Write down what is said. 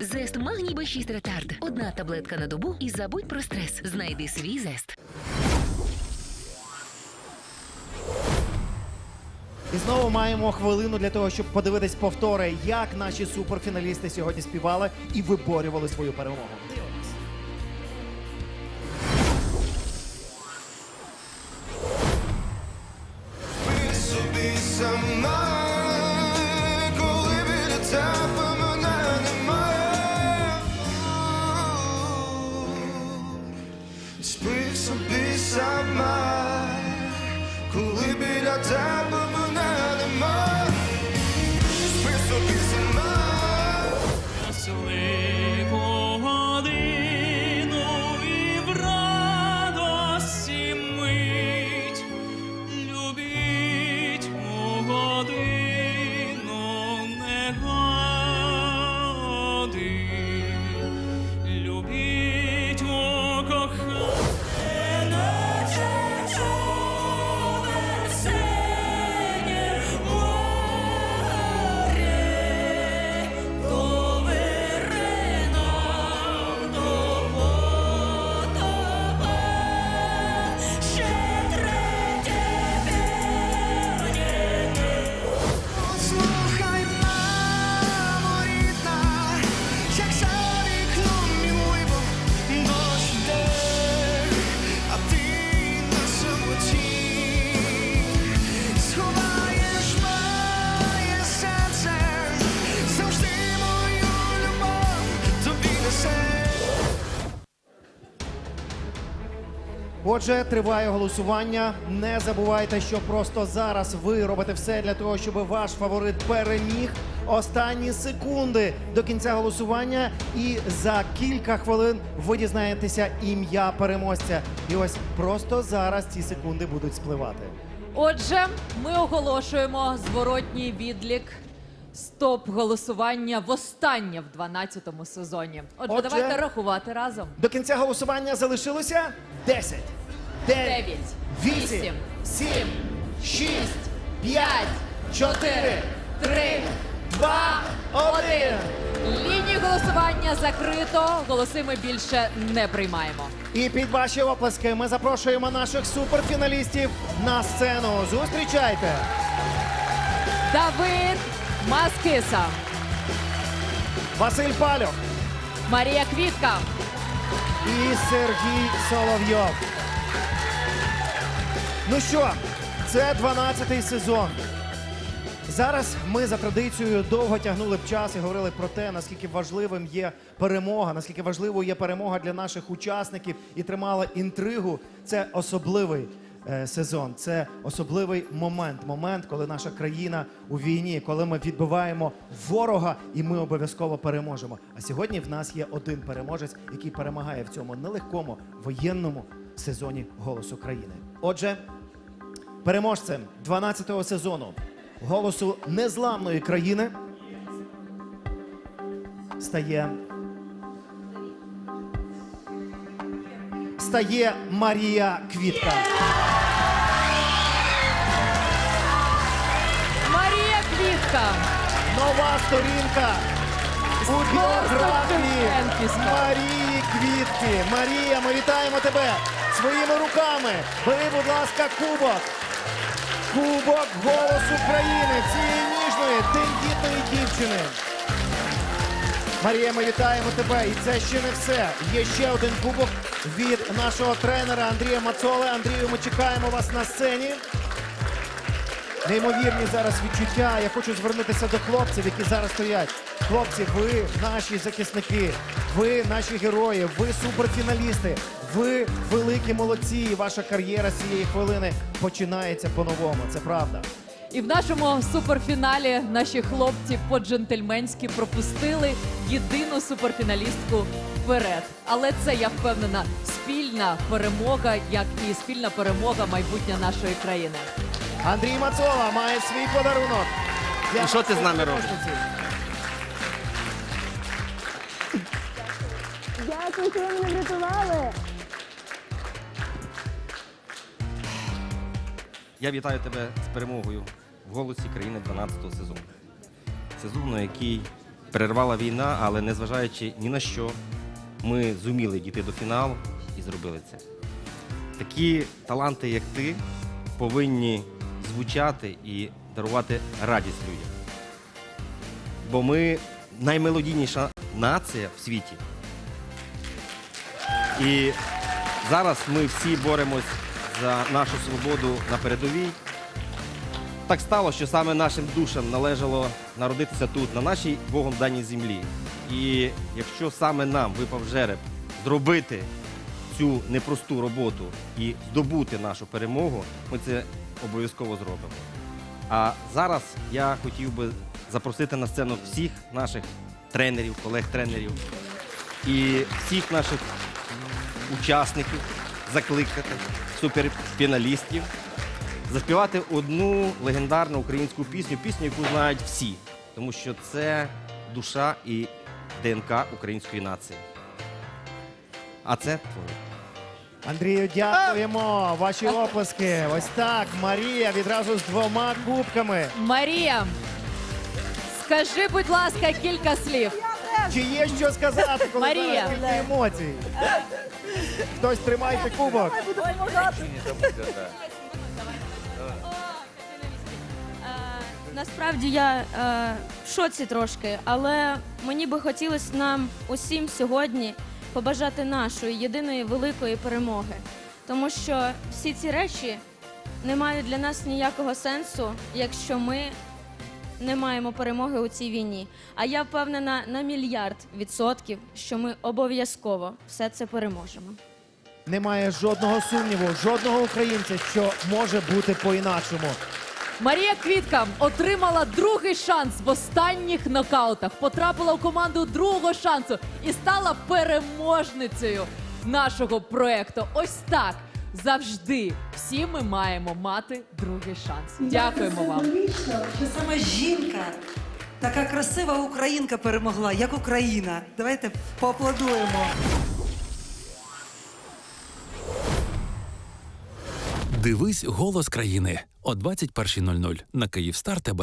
Зест магній Б6 ретард. Одна таблетка на добу і забудь про стрес. Знайди свій зест. І знову маємо хвилину для того, щоб подивитись повтори, як наші суперфіналісти сьогодні співали і виборювали свою перемогу. Собі сама, коли біля тебе Отже, триває голосування. Не забувайте, що просто зараз ви робите все для того, щоб ваш фаворит переміг. Останні секунди до кінця голосування, і за кілька хвилин ви дізнаєтеся ім'я переможця. І ось просто зараз ці секунди будуть спливати. Отже, ми оголошуємо зворотній відлік стоп голосування востаннє в 12-му сезоні. Отже, Отже- давайте рахувати разом. До кінця голосування залишилося 10, 9, Дев'ять, 8, вісім, 7, 6, 5, п'ять, 4, три, 2, 1. Лінію голосування закрито. Голоси ми більше не приймаємо. І під ваші оплески ми запрошуємо наших суперфіналістів на сцену. Зустрічайте! Давид Маскиса, Василь Пальох Марія Квітка, і Сергій Соловйов. Ну що, це 12-й сезон. Зараз ми за традицією довго тягнули б час і говорили про те, наскільки важливим є перемога, наскільки важливою є перемога для наших учасників і тримали інтригу. Це особливий е, сезон, це особливий момент. Момент, коли наша країна у війні, коли ми відбиваємо ворога, і ми обов'язково переможемо. А сьогодні в нас є один переможець, який перемагає в цьому нелегкому воєнному сезоні голосу країни. Отже, переможцем 12-го сезону голосу незламної країни стає. Стає Марія Квітка. Марія Квітка. Нова сторінка у біографії Марії Квітки. Марія, ми вітаємо тебе своїми руками. Бери, будь ласка, кубок. Кубок голос України, цієї ніжної, тендітної дівчини. Марія, ми вітаємо тебе. І це ще не все. Є ще один кубок від нашого тренера Андрія Мацоли. Андрію, ми чекаємо вас на сцені. Неймовірні зараз відчуття. Я хочу звернутися до хлопців, які зараз стоять. Хлопці, ви наші захисники, ви наші герої, ви суперфіналісти, ви великі молодці. І Ваша кар'єра цієї хвилини починається по-новому. Це правда. І в нашому суперфіналі наші хлопці по-джентльменськи пропустили єдину суперфіналістку вперед. Але це я впевнена спільна перемога, як і спільна перемога майбутня нашої країни. Андрій Мацола має свій подарунок. для І що ти з нами робиш? Дякую, що ви мене врятували. Я вітаю тебе з перемогою в голосі країни 12-го сезону. Сезону, який перервала війна, але незважаючи ні на що, ми зуміли дійти до фіналу і зробили це. Такі таланти, як ти, повинні звучати і дарувати радість людям. Бо ми наймелодійніша нація в світі. І зараз ми всі боремось за нашу свободу на передовій. Так стало, що саме нашим душам належало народитися тут, на нашій Богом даній землі. І якщо саме нам випав жереб зробити цю непросту роботу і здобути нашу перемогу, ми це обов'язково зробимо. А зараз я хотів би запросити на сцену всіх наших тренерів, колег-тренерів і всіх наших учасників, закликати суперфіналістів заспівати одну легендарну українську пісню, пісню, яку знають всі, тому що це душа і ДНК української нації. А це твоє. Андрію, дякуємо. Ваші оплески. Ось так. Марія відразу з двома кубками. Марія, скажи, будь ласка, кілька слів. Чи є що сказати, коли Марія. зараз стільки емоцій? Хтось тримайте кубок. Насправді я е, в шоці трошки, але мені би хотілося нам усім сьогодні побажати нашої єдиної великої перемоги. Тому що всі ці речі не мають для нас ніякого сенсу, якщо ми не маємо перемоги у цій війні. А я впевнена на мільярд відсотків, що ми обов'язково все це переможемо. Немає жодного сумніву, жодного українця, що може бути по-інакшому. Марія Квітка отримала другий шанс в останніх нокаутах, потрапила в команду другого шансу і стала переможницею нашого проекту. Ось так завжди всі ми маємо мати другий шанс. Дякуємо вам. що саме жінка, така красива українка перемогла, як Україна. Давайте поаплодуємо. Дивись голос країни о 21.00 на Київстар ТБ.